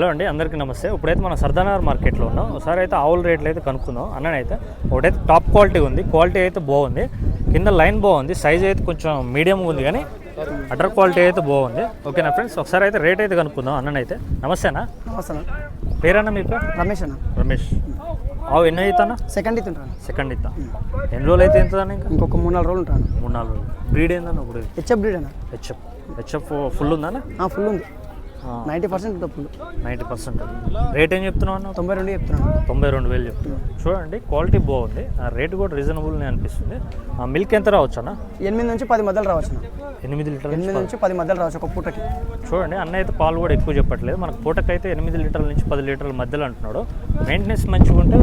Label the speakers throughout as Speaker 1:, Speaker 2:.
Speaker 1: Hello అండి అందరికీ నమస్తే. ఇప్పుడైతే మనం సర్దానగర్ మార్కెట్లో ఉన్నాం. ఒకసారి అయితే ఆవుల రేట్లు అయితే కనుక్కుందాం. అన్ననైతే ఒకటైతే టాప్ క్వాలిటీ ఉంది. క్వాలిటీ అయితే బాగుంది. కింద లైన్ బాగుంది. సైజ్ అయితే కొంచెం మీడియం ఉంది కానీ అటర్ క్వాలిటీ అయితే బాగుంది. ఓకేనా ఫ్రెండ్స్? ఒకసారి అయితే రేట్ అయితే కనుక్కుందాం. అన్ననైతే నమస్తేనా
Speaker 2: నమస్తే అన్న.
Speaker 1: పేరన్నా మీకు
Speaker 2: రమేష్ అన్న.
Speaker 1: రమేష్. ఆవు ఎన్నో అవుతానా
Speaker 2: సెకండ్ ఉంటాను
Speaker 1: సెకండ్ ఇస్తా ఎన్ని రోజులు అయితే ఎంతదాన్ని ఇంకా?
Speaker 2: ఇంకొక మూడు నాలుగు రోజులు ఉంటాను
Speaker 1: మూడు నాలుగు రోజులు. బ్రీడ్ ఏందన్న? ఇప్పుడు
Speaker 2: హెచ్ఎఫ్ బ్రీడ్ అన్న.
Speaker 1: హెచ్ఎఫ్. హెచ్ఎఫ్ ఫుల్ ఉందన్న?
Speaker 2: ఫుల్ ఉంది. Ninety percent full
Speaker 1: ninety percent. Rate ఏం చెప్తున్నావు అన్న
Speaker 2: తొంభై రెండు చెప్తున్నాను.
Speaker 1: తొంభై రెండు వేలు చెప్తున్నాను చూడండి క్వాలిటీ బాగుంది. ఆ రేట్ కూడా రీజనబుల్నే అనిపిస్తుంది. ఆ మిల్క్ ఎంత రావచ్చు అన్న
Speaker 2: ఎనిమిది నుంచి పది మధ్యలో రావచ్చు.
Speaker 1: ఎనిమిది లీటర్ల
Speaker 2: ఎనిమిది నుంచి పది మధ్యలో రావచ్చు ఒక పూటకి.
Speaker 1: చూడండి అన్న అయితే పాలు కూడా ఎక్కువ చెప్పట్లేదు. మనకు పూటకైతే ఎనిమిది లీటర్ల నుంచి పది లీటర్ల మధ్యలో అంటున్నాడు. మెయింటెనెన్స్ మంచిగా ఉంటే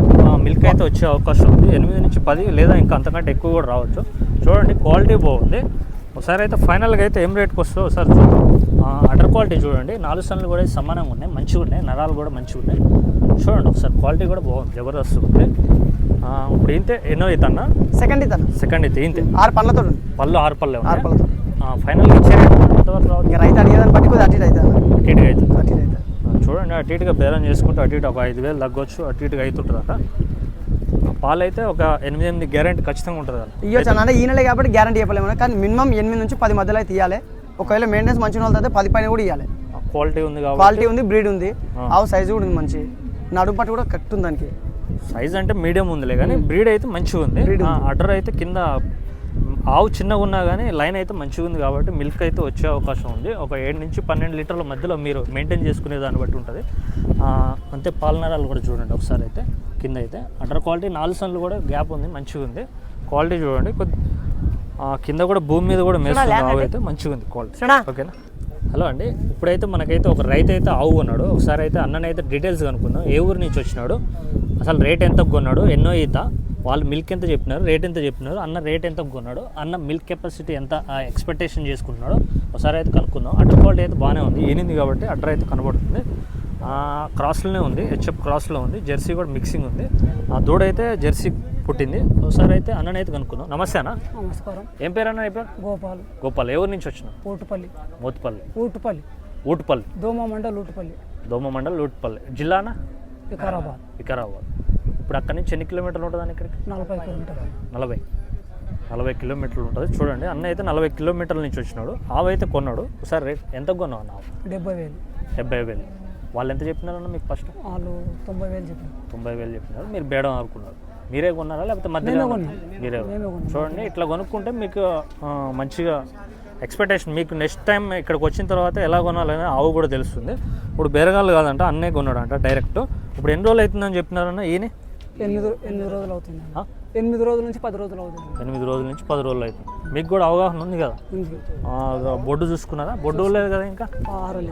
Speaker 1: మిల్క్ అయితే వచ్చే అవకాశం ఉంది. ఎనిమిది నుంచి పది లేదా ఇంకా అంతకంటే ఎక్కువ కూడా రావచ్చు. చూడండి క్వాలిటీ బాగుంది. ఒకసారి అయితే ఫైనల్గా అయితే ఏం రేట్కి వస్తుందో ఒకసారి చూద్దాం. అటర్ క్వాలిటీ చూడండి. నాలుగు సన్లు కూడా సమానంగా ఉన్నాయి. మంచిగా ఉన్నాయి. నరాలు కూడా మంచిగా ఉన్నాయి. చూడండి ఒకసారి క్వాలిటీ కూడా బాగుంది. జబర్దస్త్ ఉంది. ఇప్పుడు ఇంతే. ఎన్నో అయితే అన్న?
Speaker 2: సెకండ్ అన్న.
Speaker 1: సెకండ్ అయితే. ఇంతే.
Speaker 2: ఆరు ఉంది.
Speaker 1: పళ్ళు ఆరు పళ్ళే
Speaker 2: ఆరు పళ్ళతో.
Speaker 1: ఫైనల్గా ఇచ్చే
Speaker 2: రైతు అడిగేదాన్ని కొద్దిగా అటు ఇటు.
Speaker 1: అటు ఇటుగా అవుతుంది.
Speaker 2: అటు ఇటు అవుతుంది.
Speaker 1: చూడండి. అటు ఇటుగా బేరం చేసుకుంటే అటు ఇటు ఒక ఐదు వేలు తగ్గొచ్చు. అటు ఇటుగా అవుతుంటుందట. పాలు అయితే ఒక ఎనిమిది ఎనిమిది గ్యారెంటీ ఖచ్చితంగా ఉంటుంది
Speaker 2: ఇవ్వచ్చు అన్న. ఈ నెలే కాబట్టి గ్యారంటీ చెప్పలేము కానీ మినిమం ఎనిమిది నుంచి పది మధ్యలో అయితే ఇవ్వాలి ఒకవేళ మెయింటెనెన్స్ మంచిగా అయితే పది పైన కూడా ఇవ్వాలి
Speaker 1: క్వాలిటీ ఉంది కాబట్టి.
Speaker 2: క్వాలిటీ ఉంది బ్రీడ్ ఉంది.
Speaker 1: ఆ.
Speaker 2: ఆవు సైజు కూడా ఉంది మంచి. నడుము పట్టు కూడా కరెక్ట్ ఉంది దానికి.
Speaker 1: సైజ్ అంటే మీడియం ఉందిలే కానీ బ్రీడ్ అయితే మంచిగా ఉంది. అడ్డర్ అయితే కింద ఆవు చిన్నగా ఉన్నా కానీ లైన్ అయితే మంచిగా ఉంది కాబట్టి మిల్క్ అయితే వచ్చే అవకాశం ఉంది. ఒక ఏడు నుంచి పన్నెండు లీటర్ల మధ్యలో మీరు మెయింటైన్ చేసుకునే దాన్ని బట్టి ఉంటుంది. అంతే పాలనరాలు కూడా చూడండి ఒకసారి అయితే కింద అయితే. అడ్డర్ క్వాలిటీ నాలుగు సన్లు కూడా గ్యాప్ ఉంది మంచిగా ఉంది. క్వాలిటీ చూడండి కొద్ది కింద కూడా భూమి మీద కూడా మేస్తుంది ఆవు అయితే మంచిగా ఉంది క్వాలిటీ. ఓకేనా? హలో అండి ఇప్పుడైతే మనకైతే ఒక రైతు అయితే ఆవు కొన్నాడు ఒకసారి అయితే అన్ననైతే డీటెయిల్స్ కనుక్కుందాం. ఏ ఊరు నుంచి వచ్చినాడు? అసలు రేట్ ఎంత కొన్నాడు ఎన్నో ఈత వాళ్ళు మిల్క్ ఎంత చెప్పినారు రేట్ ఎంత చెప్పినారు అన్న రేట్ ఎంత కొన్నాడు అన్న మిల్క్ కెపాసిటీ ఎంత ఎక్స్పెక్టేషన్ చేసుకుంటున్నాడు ఒకసారి అయితే కనుక్కుందాం. అడ్డర్ క్వాలిటీ అయితే బాగానే ఉంది ఏనింది కాబట్టి అడ్డర్ అయితే కనబడుతుంది. ఆ, క్రాస్లోనే ఉంది హెచ్ఎఫ్ క్రాస్లో ఉంది జెర్సీ కూడా మిక్సింగ్ ఉంది. ఆ దూడ అయితే జెర్సీ పుట్టింది. ఒకసారి అయితే అన్ననైతే కనుక్కుందాం. నమస్తే అన్న.
Speaker 2: నమస్కారం.
Speaker 1: ఏం పేరు అన్న పేరు?
Speaker 2: గోపాల్.
Speaker 1: గోపాల్ ఊరు నుంచి వచ్చినావు?
Speaker 2: ఊటుపల్లి.
Speaker 1: మోతుపల్లి.
Speaker 2: ఊటుపల్లి.
Speaker 1: ఊటుపల్లి.
Speaker 2: దోమ మండల్ ఊటుపల్లి.
Speaker 1: దోమ మండల్ లూట్పల్లి జిల్లానా
Speaker 2: వికారాబాద్.
Speaker 1: వికారాబాద్. ఇప్పుడు అక్కడి నుంచి ఎన్ని కిలోమీటర్లు ఉంటుంది ఇక్కడికి?
Speaker 2: నలభై కిలోమీటర్లు.
Speaker 1: నలభై. నలభై కిలోమీటర్లు ఉంటుంది. చూడండి అన్న అయితే నలభై కిలోమీటర్ల నుంచి వచ్చినాడు. ఆవు అయితే కొన్నాడు. ఒకసారి రేట్ ఎంత కొన్నావు అన్న
Speaker 2: డెబ్బై వేలు.
Speaker 1: డెబ్బై వేలు. వాళ్ళు ఎంత చెప్పినారన్న మీకు ఫస్ట్?
Speaker 2: వాళ్ళు తొంభై వేలు చెప్పారు
Speaker 1: తొంభై వేలు చెప్పినారు. మీరు బేడం అనుకున్నారు మీరే కొన్నారా లేకపోతే మధ్యలో మీరే. చూడండి ఇట్లా కొనుక్కుంటే మీకు మంచిగా ఎక్స్పెక్టేషన్ మీకు నెక్స్ట్ టైం ఇక్కడికి వచ్చిన తర్వాత ఎలా కొనాలని ఆవు కూడా తెలుస్తుంది. ఇప్పుడు బేరగాళ్ళు కాదంట అన్నే కొన్నాడు అంట డైరెక్ట్ ఇప్పుడు ఎన్ని రోజులు అవుతుందని చెప్పినారన్న ఈయన?
Speaker 2: ఎనిమిది ఎనిమిది రోజులు అవుతుంది? ఎనిమిది రోజుల నుంచి పది రోజులు అవుతుంది
Speaker 1: ఎనిమిది రోజుల నుంచి పది రోజులు అవుతుంది. మీకు కూడా అవగాహన ఉంది కదా? బొడ్డు చూసుకున్నారా? బొడ్డు లేదు కదా ఇంకా?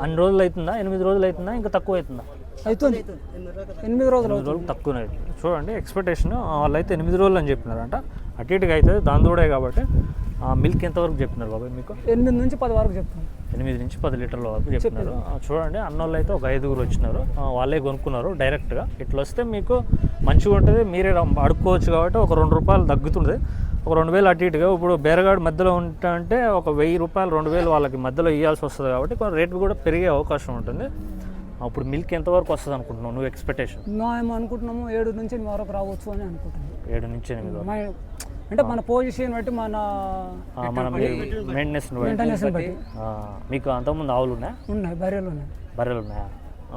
Speaker 1: అన్ని రోజులు అవుతుందా? ఎనిమిది రోజులు అవుతుందా? ఇంకా తక్కువ అవుతుందా?
Speaker 2: అవుతుంది. ఎనిమిది రోజులు
Speaker 1: ఎనిమిది రోజులు తక్కువనే అవుతుంది. చూడండి ఎక్స్పెక్టేషన్ వాళ్ళు అయితే ఎనిమిది రోజులు అని చెప్పినారంట. అటు ఇటుగా అవుతుంది దాని తోడే కాబట్టి ఆ మిల్క్ ఎంతవరకు చెప్పినారు బాబాయ్ మీకు?
Speaker 2: ఎనిమిది నుంచి పది వరకు చెప్తాను
Speaker 1: ఎనిమిది నుంచి పది లీటర్ల వరకు చెప్పినారు. ఆ, చూడండి అన్నోళ్ళు అయితే ఒక ఐదుగురు వచ్చినారు. వాళ్ళే కొనుక్కున్నారు డైరెక్ట్గా. ఇట్లా వస్తే మీకు మంచిగా ఉంటుంది. మీరే అడుక్కోవచ్చు కాబట్టి ఒక రెండు రూపాయలు తగ్గుతుంది ఒక రెండు వేలు అటు ఇటుగా ఇప్పుడు బేరగాడు మధ్యలో ఉంటా అంటే ఒక వెయ్యి రూపాయలు రెండు వేలు వాళ్ళకి మధ్యలో ఇవ్వాల్సి వస్తుంది కాబట్టి కొంచెం రేటు కూడా పెరిగే అవకాశం ఉంటుంది. అప్పుడు మిల్క్ ఎంతవరకు వస్తుంది అనుకుంటున్నావు నువ్వు ఎక్స్పెక్టేషన్
Speaker 2: మేము అనుకుంటున్నాము ఏడు నుంచి వరకు రావచ్చు అని అనుకుంటున్నాము.
Speaker 1: ఏడు నుంచి ఎనిమిది
Speaker 2: అంటే మన పొజిషన్ బట్టి మన
Speaker 1: ఆ, మనం మెయింటెనెన్స్
Speaker 2: మెయింటెనెన్స్ బట్టి.
Speaker 1: మీకు అంతకుముందు ఆవులు ఉన్నాయా?
Speaker 2: ఉన్నాయి బర్రెలు ఉన్నాయి.
Speaker 1: బర్రెలు ఉన్నాయా?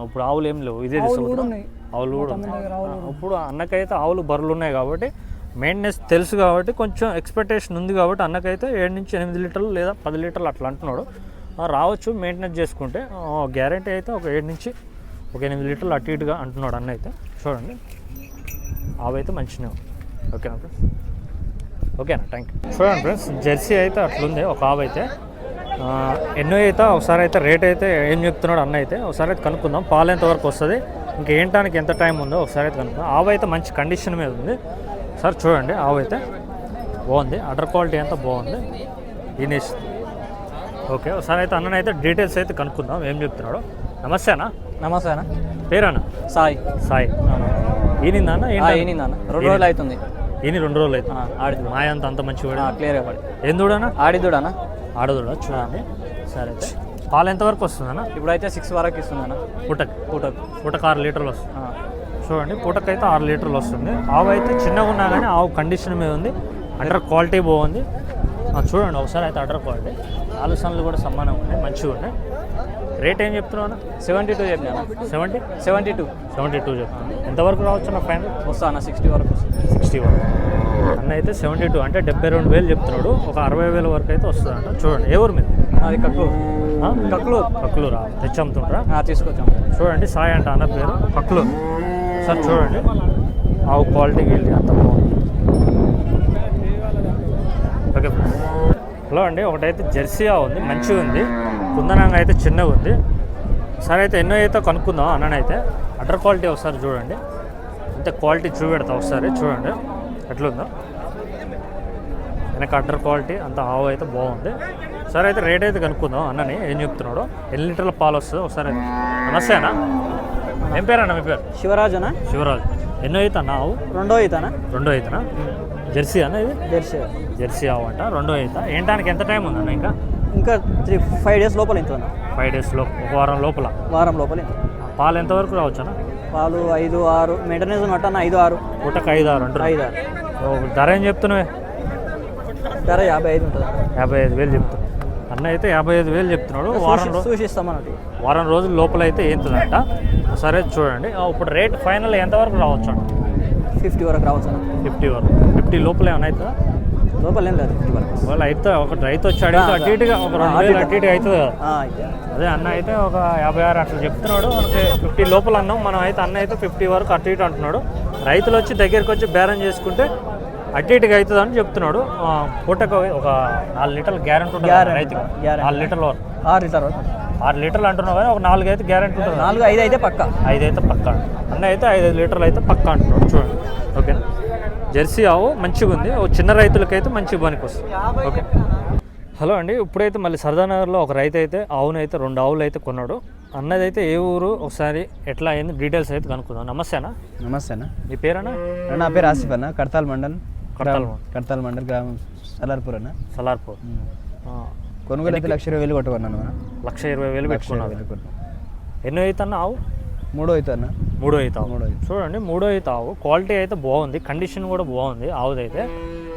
Speaker 1: ఇప్పుడు ఆవులు ఏం లేవు ఇదే
Speaker 2: ఆవులు కూడా
Speaker 1: ఇప్పుడు అన్నకైతే ఆవులు బర్రెలు ఉన్నాయి కాబట్టి మెయింటెనెన్స్ తెలుసు కాబట్టి కొంచెం ఎక్స్పెక్టేషన్ ఉంది కాబట్టి అన్నకైతే ఏడు నుంచి ఎనిమిది లీటర్లు లేదా పది లీటర్లు అట్లా అంటున్నాడు. రావచ్చు మెయింటెనెన్స్ చేసుకుంటే గ్యారంటీ అయితే ఒక ఏడు నుంచి ఒక ఎనిమిది లీటర్లు అటు ఇటుగా అంటున్నాడు అన్న అయితే. చూడండి. ఆవైతే మంచిగా ఓకేనా ఫ్రెండ్స్ ఓకేనా థ్యాంక్ యూ చూడండి ఫ్రెండ్స్ జెర్సీ అయితే అట్లుంది ఒక ఆవు అయితే. ఎన్నో అయితే ఒకసారి అయితే రేట్ అయితే ఏం చెప్తున్నాడు అన్న అయితే ఒకసారి అయితే కనుక్కుందాం. పాలు ఎంత వరకు వస్తుంది? ఇంకా ఏంటానికి ఎంత టైం ఉందో ఒకసారి అయితే కనుక్కుందాం. ఆవు అయితే మంచి కండిషన్ మీద ఉంది. సార్ చూడండి ఆవు అయితే బాగుంది. అడర్ క్వాలిటీ అంతా బాగుంది? ఇనిష్ ఓకే ఒకసారి అయితే అన్ననైతే డీటెయిల్స్ అయితే కనుక్కుందాం ఏం చెప్తున్నాడు. నమస్తే అన్న
Speaker 3: నమస్తే అన్న సాయి.
Speaker 1: సాయి. ఈనిందా అన్న
Speaker 3: ఈనింది అన్న రెండు రోజులు అవుతుంది
Speaker 1: ఈని రెండు రోజులు అయితే
Speaker 3: ఆ, ఆడిదుడు
Speaker 1: మాయ అంత అంత మంచి
Speaker 3: క్లియర్గా పడి
Speaker 1: ఏం చూడనా
Speaker 3: ఆడిదుడు అన్న.
Speaker 1: ఆడదుడా చూడండి. సరే పాలు ఎంతవరకు వస్తుందన్న
Speaker 3: ఇప్పుడైతే సిక్స్ వరకు ఇస్తుందన్న
Speaker 1: పూటకి.
Speaker 3: పూటకు.
Speaker 1: పూటకు ఆరు లీటర్లు వస్తుంది. చూడండి పూటకు అయితే ఆరు లీటర్లు వస్తుంది. ఆవు అయితే చిన్నగా ఉన్నా కానీ ఆవు కండిషన్ మీద ఉంది. అండర్ క్వాలిటీ బాగుంది. చూడండి ఒకసారి అయితే అండర్ క్వాలిటీ ఆలోచనలు కూడా సమానంగా ఉన్నాయి మంచిగా ఉన్నాయి. రేట్ ఏం చెప్తున్నావు
Speaker 3: సెవెంటీ టూ చెప్పినా?
Speaker 1: Seventy
Speaker 3: seventy two
Speaker 1: seventy two చెప్తాను ఎంతవరకు రావచ్చు నా ఫైనల్
Speaker 3: వస్తా అన్న సిక్స్టీ వరకు వస్తుంది
Speaker 1: సిక్స్టీ వరకు. అన్న అయితే సెవెంటీ టూ అంటే డెబ్బై రెండు వేలు చెప్తున్నాడు. ఒక అరవై వేల వరకు అయితే వస్తుందంట. చూడండి ఏ ఊరు మీద?
Speaker 3: అది కక్లూరు? కక్లూరు.
Speaker 1: కక్కులూరా తెచ్చమ్ముతుండ్రా
Speaker 3: ఆ, తీసుకొచ్చాం.
Speaker 1: చూడండి సాయి అంట అన్న పేరు. కక్కులూరు సార్ చూడండి. ఆవు క్వాలిటీ గిల్టీ అంత బాగుంది. ఓకే. హలో అండి ఒకటైతే జెర్సీ ఉంది మంచిగా ఉంది కుందనంగా అయితే చిన్నగా ఉంది సరే అయితే ఎన్నో అయితే కనుక్కుందాం అన్ననైతే. అటర్ క్వాలిటీ ఒకసారి చూడండి. అంతే క్వాలిటీ చూపెడతా ఒకసారి చూడండి. ఎట్లుందో. వెనక అటర్ క్వాలిటీ అంత ఆవు అయితే బాగుంది. సరే అయితే రేట్ అయితే కనుక్కుందాం అన్నని ఏం చెప్తున్నాడో. ఎన్ని లీటర్ల పాలు వస్తుందో ఒకసారి. నమస్తే అన్న ఏం పేరు అన్న మీ పేరు?
Speaker 3: శివరాజనా?
Speaker 1: శివరాజు. ఎన్నో అయితే అన్న ఆవు?
Speaker 3: రెండో అవుతానా
Speaker 1: రెండో అయితేనా? జెర్సీ అన్న ఇది?
Speaker 3: జెర్సీ.
Speaker 1: జెర్సీ ఆవు అంట రెండో అయితే. ఏంటానికి ఎంత టైం ఉందన్న ఇంకా?
Speaker 3: ఇంకా త్రీ ఫైవ్ డేస్ లోపల ఇంత
Speaker 1: ఫైవ్ డేస్లో ఒక వారం లోపల.
Speaker 3: వారం లోపల
Speaker 1: పాలు ఎంతవరకు రావచ్చు అన్న?
Speaker 3: పాలు ఐదు ఆరు మెయింటెనెన్స్ మటన్ ఐదు ఆరు.
Speaker 1: పూటకు ఐదు ఆరు అంటారు
Speaker 3: ఐదు ఆరు.
Speaker 1: ధర ఏం చెప్తున్నావే?
Speaker 3: ధర యాభై ఐదు ఉంటుంది?
Speaker 1: యాభై ఐదు వేలు చెప్తున్నాడు అన్న అయితే యాభై ఐదు వేలు చెప్తున్నాడు. వారం రోజు
Speaker 3: సూచిస్తామన్నట్టు
Speaker 1: వారం రోజుల లోపల అయితే ఏంతుందంట సరే చూడండి. ఇప్పుడు రేట్ ఫైనల్ ఎంతవరకు రావచ్చు అంట
Speaker 3: ఫిఫ్టీ వరకు రావచ్చు అన్న.
Speaker 1: ఫిఫ్టీ వరకు. ఫిఫ్టీ లోపల ఏమైనా అవుతుందా?
Speaker 3: లోపల ఏం లేదు
Speaker 1: ఒకవేళ అయితే ఒక రైతు వచ్చి అడిగితే అటు ఇటుగా ఒక రెండు
Speaker 3: అటు
Speaker 1: వేలు
Speaker 3: ఇటు.
Speaker 1: అటు ఇటుగా అవుతుంది. కదా. అదే అన్న అయితే ఒక యాభై ఆరు అట్లా చెప్తున్నాడు. మనకి ఫిఫ్టీ లోపల అన్నాం. మనం అయితే అన్న అయితే ఫిఫ్టీ వరకు అటు ఇటు అంటున్నాడు. రైతులు వచ్చి దగ్గరికి వచ్చి బేరం చేసుకుంటే అటు ఇటుగా అవుతుంది అని చెప్తున్నాడు. పూటకు ఒక నాలుగు లీటర్లు గ్యారెంటీ ఉంటుంది. రైతుకి. నాలుగు లీటర్ల వరకు.
Speaker 3: ఆరు లీటర్
Speaker 1: ఆరు లీటర్లు అంటున్నావు కానీ ఒక నాలుగు అయితే గ్యారెంటీ ఉంటుంది
Speaker 3: నాలుగు ఐదు అయితే పక్క.
Speaker 1: ఐదు అయితే పక్క. అన్న అయితే ఐదు ఐదు లీటర్లు అయితే పక్క అంటున్నాడు. చూడండి. ఓకేనా? జెర్సీ ఆవు మంచిగా ఉంది ఓ చిన్న రైతులకైతే మంచిగా పనికి వస్తుంది. ఓకే. హలో అండి. ఇప్పుడైతే మళ్ళీ సరదానగర్లో ఒక రైతు అయితే ఆవును అయితే రెండు ఆవులు అయితే కొన్నాడు. అన్నది అయితే ఏ ఊరు? ఒకసారి ఎట్లా అయింది? డీటెయిల్స్ అయితే కనుక్కుందాం. నమస్తే అన్న
Speaker 2: నమస్తే అన్న
Speaker 1: మీ పేరన్నా?
Speaker 2: నా పేరు ఆసిఫ్ అన్న. కడతాల్ మండల్
Speaker 1: కడతాల్
Speaker 2: కడతాల్ మండల్ గ్రామం సలార్పూర్ అన్న.
Speaker 1: సలార్పూర్.
Speaker 2: కొనుగోలు అయితే లక్ష ఇరవై వేలు కొట్టుకున్నాను
Speaker 1: లక్ష ఇరవై వేలు
Speaker 2: కొట్టు
Speaker 1: ఎన్నో అయితే అన్న ఆవు?
Speaker 2: మూడో అవుతా అన్న
Speaker 1: మూడో ఆవు
Speaker 2: మూడో
Speaker 1: చూడండి మూడో అయితే ఆవు క్వాలిటీ అయితే బాగుంది. కండిషన్ కూడా బాగుంది. ఆవుదైతే.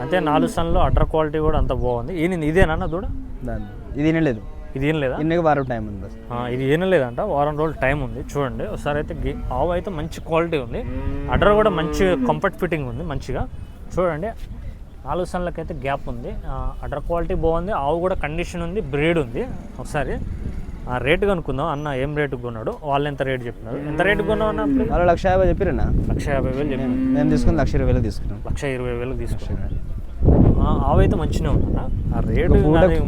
Speaker 1: అంతే నాలుగు సన్లో అటర్ క్వాలిటీ కూడా అంత బాగుంది. ఈయన ఇదేనా దూడ?
Speaker 2: దాని ఇది వినలేదు
Speaker 1: ఇది ఏం లేదా?
Speaker 2: ఇన్నకి వారం టైం ఉంది
Speaker 1: ఇది ఏం లేదంట. వారం రోజులు టైం ఉంది. చూడండి ఒకసారి అయితే గి- ఆవు అయితే మంచి క్వాలిటీ ఉంది. అడ్డర్ కూడా మంచి కంఫర్ట్ ఫిట్టింగ్ ఉంది మంచిగా. చూడండి నాలుగు సన్లకైతే గ్యాప్ ఉంది. అడ్డర్ క్వాలిటీ బాగుంది. ఆవు కూడా కండిషన్ ఉంది బ్రీడ్ ఉంది. ఒకసారి. ఆ రేటు కనుక్కుందాం. అన్న ఏం రేటు కొన్నాడు? వాళ్ళు ఎంత రేటు చెప్పినారు? ఎంత రేటు కొన్నావు అన్న?
Speaker 2: వాళ్ళు లక్ష యాభై చెప్పిరన్నా
Speaker 1: లక్ష యాభై వేలు చెప్పిన
Speaker 2: మేము తీసుకుని లక్ష ఇరవై వేలు తీసుకున్నాం
Speaker 1: లక్ష ఇరవై వేలకు తీసుకున్నాను అయితే మంచిగా ఉందన్న. ఆ రేటు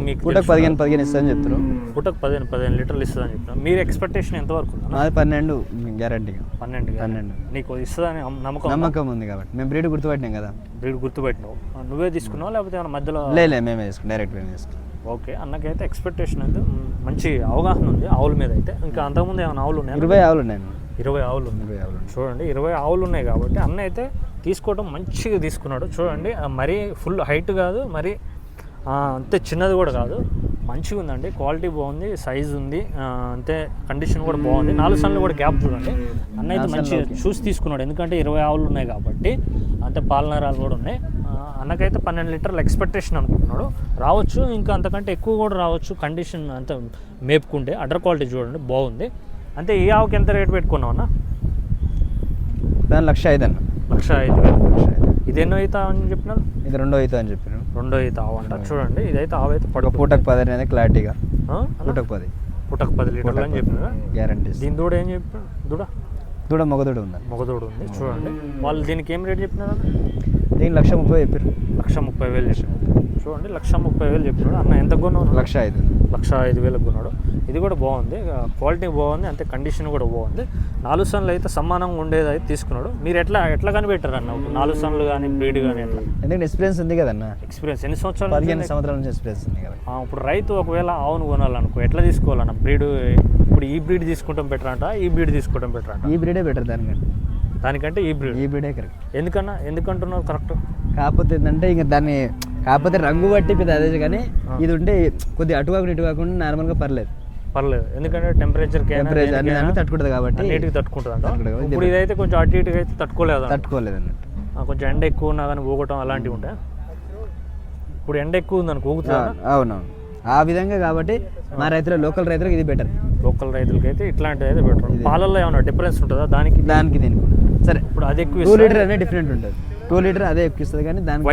Speaker 1: మీకు
Speaker 2: పూటకు. పదిహేను పదిహేను ఇస్తాను చెప్తారు
Speaker 1: పూటకు పదిహేను పదిహేను లీటర్లు ఇస్తుందని చెప్పిన మీరు ఎక్స్పెక్టేషన్ ఎంతవరకు ఉందన్న?
Speaker 2: మాది పన్నెండు గ్యారంటీగా
Speaker 1: పన్నెండు?
Speaker 2: పన్నెండు.
Speaker 1: నీకు ఇస్తుందని నమ్మకం ఉందా?
Speaker 2: నమ్మకం ఉంది కాబట్టి. మేము బ్రీడ్ గుర్తుపట్టినాం కదా.
Speaker 1: బ్రీడ్ గుర్తుపెట్టినావు. నువ్వే తీసుకున్నావు లేకపోతే మధ్యలో
Speaker 2: లే లే మేమే తీసుకున్నాం. డైరెక్ట్ మేమే తీసుకున్నాం.
Speaker 1: ఓకే అన్నకైతే ఎక్స్పెక్టేషన్ అయితే మంచి అవగాహన ఉంది ఆవుల మీద అయితే. ఇంకా అంతకుముందు ఏమైనా ఆవులు ఉన్నాయి?
Speaker 2: ఇరవై ఆవులు ఉన్నాయి
Speaker 1: ఇరవై ఆవులు ఉన్నాయి.
Speaker 2: ఇరవై ఆవులు.
Speaker 1: చూడండి ఇరవై ఆవులు ఉన్నాయి కాబట్టి అన్న అయితే తీసుకోవడం మంచిగా తీసుకున్నాడు. చూడండి మరీ ఫుల్ హైట్ కాదు మరి అంతే చిన్నది కూడా కాదు. మంచిగా ఉందండి. క్వాలిటీ బాగుంది సైజ్ ఉంది. అంతే కండిషన్ కూడా బాగుంది. నాలుగు సన్లు కూడా గ్యాప్ చూడండి. అన్న అయితే మంచిగా చూసి తీసుకున్నాడు. ఎందుకంటే ఇరవై ఆవులు ఉన్నాయి కాబట్టి అంతే పాలనరాలు కూడా ఉన్నాయి. అన్నకైతే పన్నెండు లీటర్లు ఎక్స్పెక్టేషన్ అనుకుంటున్నాడు. రావచ్చు ఇంకా అంతకంటే ఎక్కువ కూడా రావచ్చు. కండిషన్ అంత మేపుకుంటే అడర్ క్వాలిటీ చూడండి బాగుంది. అంతే ఈ ఆవుకి ఎంత రేట్ పెట్టుకున్నావు అన్న?
Speaker 2: దాని లక్ష ఐదు అన్న.
Speaker 1: లక్ష ఐదు
Speaker 2: లక్ష ఐదు.
Speaker 1: ఇది ఎన్నో అవుతా అని చెప్పినారు?
Speaker 2: ఇది రెండో అవుతా అని చెప్పారు
Speaker 1: రెండో అయితే ఆవు అంట చూడండి ఇదైతే ఆవు అయితే పడుకు
Speaker 2: పూటకు పది అనేది క్లారిటీగా? పూటకు పది.
Speaker 1: పుట్టకు పది లీటర్లు అని చెప్పినారు?
Speaker 2: గ్యారంటీ
Speaker 1: దీని దూడ ఏం చెప్పినారు? దూడ?
Speaker 2: దూడ మగదూడ ఉందండి
Speaker 1: మొగదూడ ఉంది చూడండి. వాళ్ళు దీనికి ఏం రేట్ చెప్పినారు
Speaker 2: దీనికి లక్ష ముప్పై చెప్పారు
Speaker 1: లక్ష ముప్పై వేలు చెప్పినారు. చూడండి లక్ష ముప్పై వేలు చెప్పినాడు. అన్న ఎంత కొన్నావు?
Speaker 2: లక్ష ఐదు.
Speaker 1: లక్ష ఐదు వేలకు కొన్నాడు. ఇది కూడా బాగుంది. క్వాలిటీ బాగుంది అంతే కండిషన్ కూడా బాగుంది. నాలుగు సన్లు అయితే సమానంగా ఉండేది అయితే తీసుకున్నాడు. మీరు ఎట్లా ఎట్లా కనిపెట్టారు అన్న? నాలుగు సన్లు కానీ బ్రీడ్ కానీ ఎట్లా?
Speaker 2: ఎందుకంటే ఎక్స్పీరియన్స్ ఉంది కదన్న
Speaker 1: ఎక్స్పీరియన్స్ ఎన్ని సంవత్సరాలు
Speaker 2: పదిహేను సంవత్సరాల నుంచి ఎక్స్పీరియన్స్ ఉంది కదా.
Speaker 1: ఇప్పుడు రైతు ఒకవేళ ఆవును కొనాలనుకో ఎట్లా తీసుకోవాలన్న? బ్రీడ్ ఇప్పుడు ఈ బ్రీడ్ తీసుకోవడం బెటర్ అంట ఈ బ్రీడ్ తీసుకోవడం బెటర్ అంట
Speaker 2: ఈ బ్రీడే బెటర్ దానికంటే.
Speaker 1: దానికంటే ఈ బ్రీడ్.
Speaker 2: ఈ బ్రీడే కరెక్ట్.
Speaker 1: ఎందుకన్నా? ఎందుకంటున్నారు కరెక్ట్?
Speaker 2: కాకపోతే ఏంటంటే ఇంకా దాన్ని కాకపోతే రంగు బట్టి పెద్ద అదే కానీ ఇది ఉంటే కొద్దిగా అటు కాకుండా ఇటు కాకుండా నార్మల్గా పర్లేదు.
Speaker 1: పర్లేదు. ఎందుకంటే టెంపరేచర్
Speaker 4: తట్టుకుంటుంది కాబట్టి
Speaker 1: అన్నిటికి తట్టుకుంటుంది ఇప్పుడు ఇదైతే కొంచెం అటు ఇటుగా అయితే తట్టుకోలేదు.
Speaker 4: తట్టుకోలేదు అన్నట్టు
Speaker 1: కొంచెం ఎండ ఎక్కువ ఉన్నా కానీ ఊగటం అలాంటివి ఉంటాయి? ఇప్పుడు ఎండ ఎక్కువ ఉందని ఊగుతుందా
Speaker 4: అవునవును. ఆ విధంగా కాబట్టి మా రైతులు లోకల్ రైతులకు ఇది బెటర్
Speaker 1: లోకల్ రైతులకి అయితే ఇట్లాంటిది అయితే బెటర్ పాలల్లో ఏమైనా డిఫరెన్స్ ఉంటుందా? దానికి
Speaker 4: దానికి దీనికి సరే
Speaker 1: ఇప్పుడు అది ఎక్కువ
Speaker 4: టూ? లీటర్ అనేది డిఫరెంట్ ఉంటుంది. టూ లీటర్ అదే ఎక్కువ ఇస్తుంది కానీ కొంచెం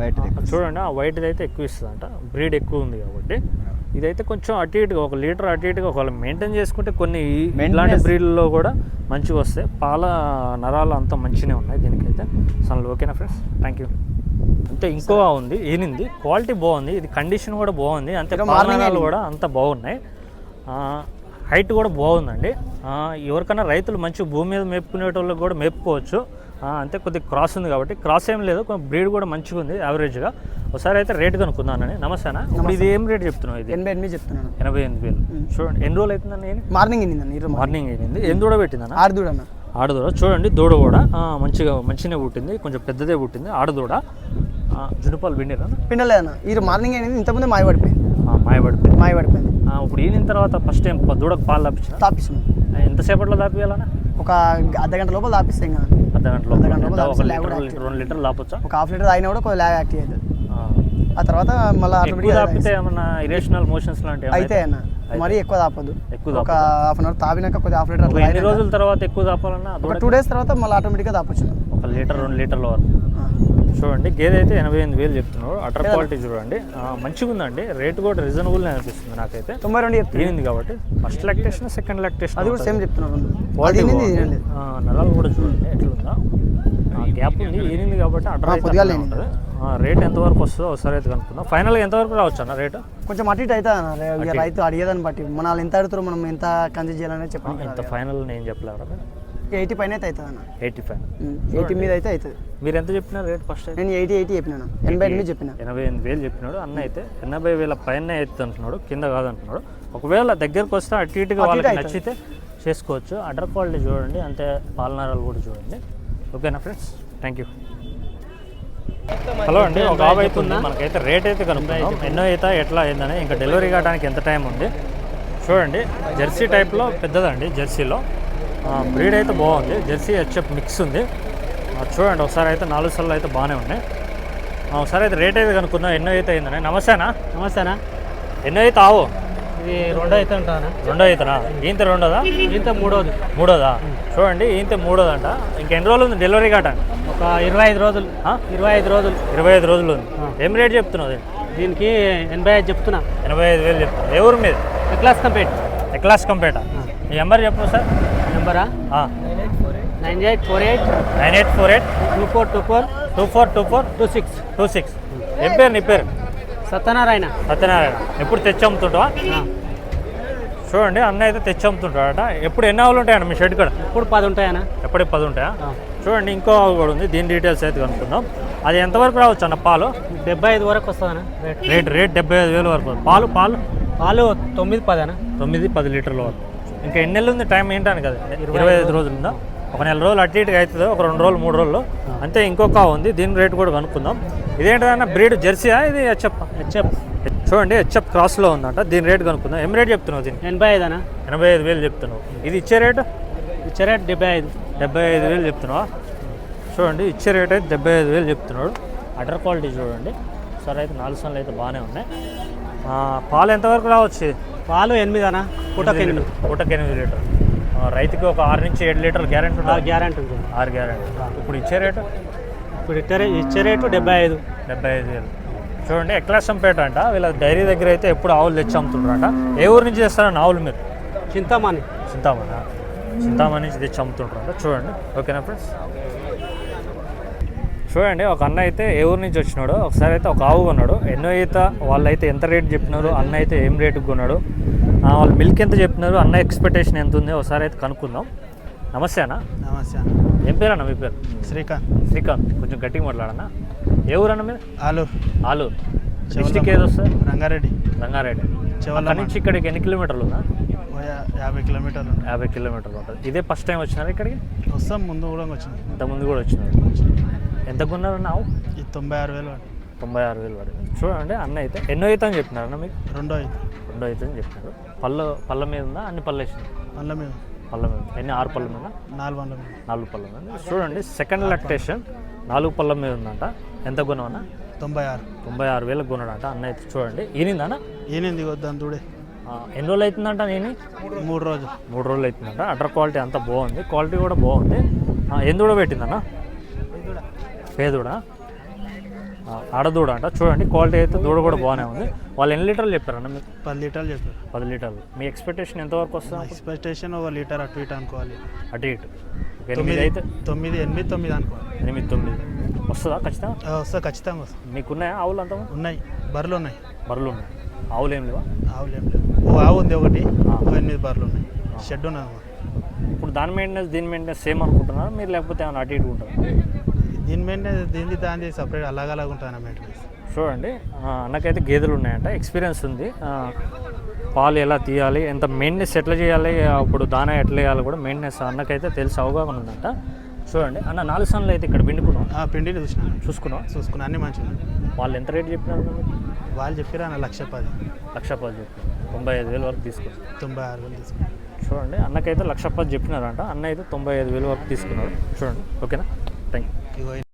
Speaker 4: వైట్
Speaker 1: ఆ, చూడండి ఆ వైట్ది అయితే ఎక్కువ ఇస్తుంది అంట బ్రీడ్ ఎక్కువ ఉంది కాబట్టి. ఇదైతే కొంచెం అటు ఇటుగా ఒక లీటర్ అటు ఇటుగా ఒకవేళ మెయింటైన్ చేసుకుంటే కొన్ని ఇలాంటి. బ్రీడ్లో కూడా మంచిగా వస్తాయి. పాల నరాలు అంతా మంచిగానే ఉన్నాయి దీనికైతే. అసలు ఓకేనా ఫ్రెండ్స్ థ్యాంక్ యూ అంతే ఇంకో ఉంది ఈనింది క్వాలిటీ బాగుంది ఇది కండిషన్ కూడా బాగుంది. అంతే
Speaker 2: ఇక
Speaker 1: పాల
Speaker 2: morning
Speaker 1: నరాలు కూడా అంత బాగున్నాయి. హైట్ కూడా బాగుందండి. ఎవరికైనా రైతులు మంచి భూమి మీద మేపుకునేటోళ్ళకి కూడా మేపుకోవచ్చు. అంతే కొద్దిగా క్రాస్ ఉంది కాబట్టి. క్రాస్ ఏం లేదు కొంచెం బ్రీడ్ కూడా మంచిగా ఉంది యావరేజ్గా ఒకసారి అయితే రేట్ కనుక్కుందానని నమస్తేనా? ఇప్పుడు ఇది ఏం రేట్ చెప్తున్నావు ఇది?
Speaker 2: ఎనభై ఎనిమిది చెప్తున్నాను.
Speaker 1: ఎనభై ఎనిమిది వేలు. చూడండి ఎన్ని రోజులు అవుతుందని నేను
Speaker 2: మార్నింగ్ ఇన్నిందండి ఈరోజు
Speaker 1: మార్నింగ్. అయింది. ఎన్ని దూడ పెట్టిందన్న?
Speaker 2: ఆరు దూడ అన్న.
Speaker 1: ఆడదూడ చూడండి దూడ కూడా మంచిగా మంచిగానే పుట్టింది కొంచెం పెద్దదే పుట్టింది ఆడదూడ జునుపాలు పిండిరా
Speaker 2: పిండలేదన్న ఈరోజు మార్నింగ్ అనేది ఇంతకుముందే మాయ పడిపోయింది.
Speaker 1: మాయపడిపోయింది
Speaker 2: మాయ పడిపోయింది.
Speaker 1: ఆ, ఇప్పుడు ఈనిన తర్వాత ఫస్ట్ టైం దూడకు పాలు తప్పించిన
Speaker 2: తాపిస్తున్నాం.
Speaker 1: ఎంతసేపట్లో తాపియాలన్నా?
Speaker 2: ఒక అర్ధ గంట లోపల తాపిస్తాం కదా
Speaker 1: అర్ధ
Speaker 2: గంట? లోపల
Speaker 1: లీటర్ లీటర్ రెండు లీటర్లు లాపొచ్చా
Speaker 2: ఒక హాఫ్ లీటర్ తాగినా కూడా కొద్దిగా యాక్టివ్ అవుతుంది.
Speaker 1: ఆ.
Speaker 2: తర్వాత మళ్ళీ ఆటోమేటిక్గా
Speaker 1: మోషన్స్ లాంటివి
Speaker 2: అయితే అన్న మరీ ఎక్కువ తాపదు
Speaker 1: ఎక్కువ
Speaker 2: ఒక హాఫ్ అన్ అవర్ తాపినాక కొద్దిగా హాఫ్ లీటర్
Speaker 1: ఎన్ని
Speaker 2: తాగినాక
Speaker 1: రోజుల తర్వాత ఎక్కువ తాపాలన్నా
Speaker 2: ఒక టూ డేస్ తర్వాత మళ్ళీ ఆటోమేటిక్గా తాపొచ్చు
Speaker 1: ఒక లీటర్ రెండు లీటర్ల వరకు. చూడండి గేదె అయితే ఎనభై ఎనిమిది వేలు చెప్తున్నాడు అటర్ క్వాలిటీ చూడండి. మంచిగా ఉందండి. రేట్ కూడా రీజనబుల్ అనిపిస్తుంది నాకైతే.
Speaker 2: తొంభై రెండు
Speaker 1: ఏనింది కాబట్టి? ఫస్ట్ లాక్టేషన్ సెకండ్ లాక్టేషన్
Speaker 2: అది కూడా సేమ్ చెప్తున్నాను రెండు.
Speaker 1: క్వాలిటీ నరాలు కూడా చూడండి ఎట్లుందా. గ్యాప్ ఉంది. ఏనింది కాబట్టి అటర్ అయితే ఉంటుంది. రేట్ ఎంతవరకు వస్తుందో ఒకసారి అయితే కనుక్కుందాం. ఫైనల్గా ఎంతవరకు రావచ్చు అన్న రేటు?
Speaker 2: కొంచెం అటు ఇటు ఇక రైతు అడిగేదాన్ని బట్టి. మన వాళ్ళు ఎంత అడుగుతారో మనం ఎంత కన్సిడర్ చేయాలనేది చెప్పండి.
Speaker 1: ఎంత ఫైనల్ నేను చెప్పలేరు
Speaker 2: ఎయిటీ పైన అయితే అవుతుంది అన్న.
Speaker 1: Eighty five.
Speaker 2: ఎయిటీ మీద అయితే అవుతుంది.
Speaker 1: మీరు ఎంత చెప్పినారు రేట్ ఫస్ట్
Speaker 2: నేను ఎయిటీ ఎయిటీ చెప్పినాను. ఎనభై ఎనిమిది చెప్పిన.
Speaker 1: ఎనభై ఎనిమిది వేలు చెప్పినాడు. అన్న అయితే ఎనభై వేల పైన అవుతుంది అంటున్నాడు కింద కాదంటున్నాడు. ఒకవేళ దగ్గరకు వస్తే అటు ఇటుగా వాళ్ళకి. నచ్చితే చేసుకోవచ్చు. అడర్ క్వాలిటీ చూడండి అంతే పాలనారాలు కూడా చూడండి. ఓకేనా ఫ్రెండ్స్ థ్యాంక్ యూ హలో అండి ఒక ఆవు అయితే ఉంది మనకైతే రేట్ అయితే కనుక్కుందాం. ఎన్నో అయితే ఎట్లా అయిందని ఇంకా డెలివరీ కావడానికి ఎంత టైం ఉంది? చూడండి జెర్సీ టైప్లో పెద్దదండి జెర్సీలో. బ్రీడ్ అయితే బాగుంది. జెర్సీ హెచ్ఎఫ్ మిక్స్ ఉంది. చూడండి ఒకసారి అయితే నాలుగు సార్లు అయితే బాగానే ఉన్నాయి. ఒకసారి అయితే రేట్ అయితే కనుక్కుందాం. ఎన్నో అయితే అయిందని. నమస్తేనా?
Speaker 3: నమస్తేనా?
Speaker 1: ఎన్నో అయితే ఆవు?
Speaker 3: ఇది రెండో అయితే ఉంటానా
Speaker 1: రెండో అయితేనా? ఈంత రెండోదా?
Speaker 3: ఇంత మూడోది.
Speaker 1: మూడోదా? చూడండి ఈంత మూడోదంట. ఇంకెన్ని రోజులు ఉంది డెలివరీ కావడానికి
Speaker 3: ఒక ఇరవై ఐదు రోజులు? ఇరవై ఐదు రోజులు.
Speaker 1: ఇరవై ఐదు రోజులు ఉంది. ఏం రేట్ చెప్తున్నావు?
Speaker 3: దీనికి ఎనభై ఐదు చెప్తున్నా.
Speaker 1: ఎనభై ఐదు వేలు చెప్తున్నా. ఏ ఊరు మీద?
Speaker 3: క్లాస్ కంప్లీట్
Speaker 1: ఎక్లాస్ కంపేట మీ నెంబర్ చెప్పు sir.
Speaker 3: నెంబరా? Nine eight four eight
Speaker 1: nine eight four eight
Speaker 3: two four two four
Speaker 1: two four two four
Speaker 3: two six
Speaker 1: two six. ఏం పేరు నీ పేరు?
Speaker 3: సత్యనారాయణ.
Speaker 1: సత్యనారాయణ. ఎప్పుడు తెచ్చి అమ్ముతుంటావా? చూడండి అన్న అయితే తెచ్చి అమ్ముతుంటాడట. ఎప్పుడు ఎన్ని ఆవులు ఉంటాయన్న మీ షెడ్ కూడా?
Speaker 3: ఇప్పుడు పది ఉంటాయనా
Speaker 1: ఎప్పటికి పది ఉంటాయా? చూడండి ఇంకో ఆవు కూడా ఉంది. దీని డీటెయిల్స్ అయితే కనుక్కుందాం. అది ఎంతవరకు రావచ్చు అన్న పాలు?
Speaker 3: డెబ్బై ఐదు వరకు వస్తుందనా రేట్.
Speaker 1: రేట్ రేట్ డెబ్బై ఐదు వేలు వరకు పాలు పాలు?
Speaker 3: పాలు తొమ్మిది పదేనా
Speaker 1: తొమ్మిది పది లీటర్ల వరకు. ఇంకా ఎన్ని నెలలు ఉంది? టైం ఏంటాను కదా. ఇరవై ఐదు రోజులు. ఉందా ఒక నెల రోజులు అటు ఇటుగా అవుతుంది ఒక రెండు రోజులు మూడు రోజులు. అంతే ఇంకొక ఉంది. దీని రేట్ కూడా కనుక్కుందాం. ఇదేంటన్నా బ్రీడ్ జెర్సీయా? ఇది హెచ్ఎఫ్
Speaker 3: హెచ్ఎఫ్.
Speaker 1: చూడండి హెచ్ఎఫ్ క్రాస్లో ఉందంట. దీని రేట్ కనుక్కుందాం. ఏం రేట్ చెప్తున్నావు దీనికి?
Speaker 3: ఎనభై ఐదనా
Speaker 1: ఎనభై ఐదు వేలు చెప్తున్నావు. ఇది ఇచ్చే రేటు?
Speaker 3: ఇచ్చే రేట్ డెబ్బై ఐదు.
Speaker 1: డెబ్బై ఐదు వేలు చెప్తున్నావా? చూడండి ఇచ్చే రేట్ అయితే డెబ్బై ఐదు వేలు చెప్తున్నాడు. అటర్ క్వాలిటీ చూడండి. సరే అయితే నాలుగు సార్లు అయితే బాగానే ఉన్నాయి. పాలు ఎంతవరకు రావచ్చు?
Speaker 3: పాలు ఎనిమిదనా? పూటకు ఎనిమిది.
Speaker 1: పూటకి ఎనిమిది లీటర్. రైతుకి ఒక ఆరు నుంచి ఏడు లీటర్లు గ్యారెంటీ ఉంటుంది
Speaker 3: గ్యారంటీ ఉంటుంది.
Speaker 1: ఆరు గ్యారెంటీ. ఇప్పుడు ఇచ్చే రేటు?
Speaker 3: ఇప్పుడు ఇచ్చే ఇచ్చే రేటు డెబ్బై ఐదు.
Speaker 1: డెబ్బై ఐదు వేలు. చూడండి ఎక్లాసంపేట అంట. వీళ్ళ డైరీ దగ్గర అయితే ఎప్పుడు ఆవులు తెచ్చి అమ్ముతుంటారంట ఏ ఊరు నుంచి తెస్తారని ఆవులు మీరు?
Speaker 3: చింతామణి.
Speaker 1: చింతామణి. చింతామణి నుంచి తెచ్చి అమ్ముతుంటారంట చూడండి. ఓకేనా ఫ్రెండ్స్ చూడండి ఒక అన్న అయితే ఏ ఊరు నుంచి వచ్చినాడు ఒకసారి అయితే ఒక ఆవు కొన్నాడు. ఎన్నో ఈత వాళ్ళు అయితే ఎంత రేట్ చెప్పినారు అన్న అయితే ఏం రేటుకి కొన్నాడు. వాళ్ళు మిల్క్ ఎంత చెప్పినారు అన్న ఎక్స్పెక్టేషన్ ఎంత ఉంది ఒకసారి అయితే కనుక్కుందాం. నమస్తే అన్న.
Speaker 4: నమస్తే
Speaker 1: ఏం పేరు అన్న మీ పేరు?
Speaker 4: శ్రీకాంత్.
Speaker 1: శ్రీకాంత్. కొంచెం గట్టిగా మాట్లాడన్నా. ఏ ఊరు అన్న మీరు?
Speaker 4: ఆలూరు.
Speaker 1: ఆలూరు. డిస్టిక్ ఏది వస్తుంది?
Speaker 4: రంగారెడ్డి.
Speaker 1: రంగారెడ్డి. అక్కడి నుంచి ఇక్కడికి ఎన్ని కిలోమీటర్లు ఉందా?
Speaker 4: యాభై కిలోమీటర్లు
Speaker 1: యాభై కిలోమీటర్లు ఉంటుంది. ఇదే ఫస్ట్ టైం వచ్చినారు ఇక్కడికి?
Speaker 4: వస్తాం ముందు కూడా వచ్చింది
Speaker 1: ఇంతకుముందు కూడా వచ్చినారు. ఎంత కొన్నారు నావు
Speaker 4: తొంభై ఆరు వేలు.
Speaker 1: తొంభై ఆరు వేలు పడింది చూడండి అన్న అయితే ఎన్నో అయితే అని చెప్పినారు అన్న మీకు?
Speaker 5: రెండో ఐదు
Speaker 1: రెండో అయితే అని చెప్పినారు. పళ్ళు పళ్ళ మీద ఉందా? అన్ని పళ్ళు వేసింది.
Speaker 5: మళ్ళీ మేము
Speaker 1: పళ్ళ మీద. ఎన్ని? ఆరు పళ్ళ మీద?
Speaker 5: నాలుగు వందల మీద.
Speaker 1: నాలుగు పళ్ళ మీద. చూడండి సెకండ్ లక్టేషన్ నాలుగు పళ్ళ మీద ఉందంట. ఎంత కొనవన్నా
Speaker 5: తొంభై ఆరు.
Speaker 1: తొంభై ఆరు వేలకు కొన్నాడంట. అన్న అయితే చూడండి. ఈనిందన్న?
Speaker 5: ఏనింది వద్దాను చూడే.
Speaker 1: ఎన్ని రోజులు అవుతుందంట నేను
Speaker 5: మూడు రోజులు.
Speaker 1: మూడు రోజులు అవుతుందంట అటర్ క్వాలిటీ అంతా బాగుంది. క్వాలిటీ కూడా బాగుంది. ఎన్ని దూడ పెట్టిందన్న? పేదూడ? ఆడదూడ అంట. చూడండి క్వాలిటీ అయితే దూడ కూడా బాగానే ఉంది. వాళ్ళు ఎన్ని లీటర్లు చెప్పారన్న మీకు?
Speaker 5: పది లీటర్లు చెప్పారు.
Speaker 1: పది లీటర్లు. మీ ఎక్స్పెక్టేషన్ ఎంతవరకు వస్తుంది
Speaker 5: ఎక్స్పెక్టేషన్ ఒక లీటర్ అటు ఇటు అనుకోవాలి.
Speaker 1: అటు ఇటు. ఎనిమిది అయితే?
Speaker 5: తొమ్మిది ఎనిమిది తొమ్మిది అనుకోవాలి.
Speaker 1: ఎనిమిది తొమ్మిది. వస్తుందా ఖచ్చితంగా?
Speaker 5: వస్తా ఖచ్చితంగా వస్తాం
Speaker 1: మీకున్నాయా ఆవులు అంతా
Speaker 5: ఉన్నాయి. బర్రెలు ఉన్నాయి.
Speaker 1: బర్రెలు ఉన్నాయి. ఆవులు ఏం లేవా?
Speaker 5: ఆవులు ఏం లేవు. ఓ ఆవు ఉంది ఒకటి. ఒక ఎనిమిది బర్రెలు ఉన్నాయి. షెడ్ ఉన్నది అన్నమాట.
Speaker 1: ఇప్పుడు దాని మెయింటెనెన్స్ దీని మెయింటెనెన్స్ సేమ్ అనుకుంటున్నారా? మీరు లేకపోతే ఏమైనా అటు ఇటు ఉంటారా?
Speaker 5: దీని మెయింటెనెన్స్ దీనిది దాని సపరేట్ అలాగ అలాగ ఉంటుంది మెయింటెనెన్స్
Speaker 1: చూడండి. ఆ, అన్నకైతే గేదెలు ఉన్నాయంట. ఎక్స్పీరియన్స్ ఉంది. పాలు ఎలా తీయాలి ఎంత మెయింటెనెన్స్ ఎట్లా చేయాలి అప్పుడు దానా ఎట్లా వేయాలి కూడా మెయింటెనెన్స్ అన్నకైతే తెలిసి అవగాహన ఉందంట. చూడండి. అన్న నాలుగు సన్లు అయితే ఇక్కడ పిండుకున్నాం.
Speaker 5: ఆ పిండిని చూసిన.
Speaker 1: చూసుకున్నాం
Speaker 5: చూసుకున్నా. అన్ని మంచిగా
Speaker 1: వాళ్ళు ఎంత రేట్ చెప్పినారు అన్న?
Speaker 5: వాళ్ళు చెప్పారు నా లక్ష పది.
Speaker 1: లక్ష పది చెప్పి తొంభై ఐదు వేలు వరకు తీసుకున్నాం.
Speaker 5: తొంభై ఆరు వేలు తీసుకున్నాను
Speaker 1: చూడండి. అన్నకైతే లక్ష పది చెప్పినారంట. అన్న అయితే తొంభై ఐదు వేలు వరకు తీసుకున్నారు చూడండి. ఓకేనా? థ్యాంక్ యూ
Speaker 5: কি কই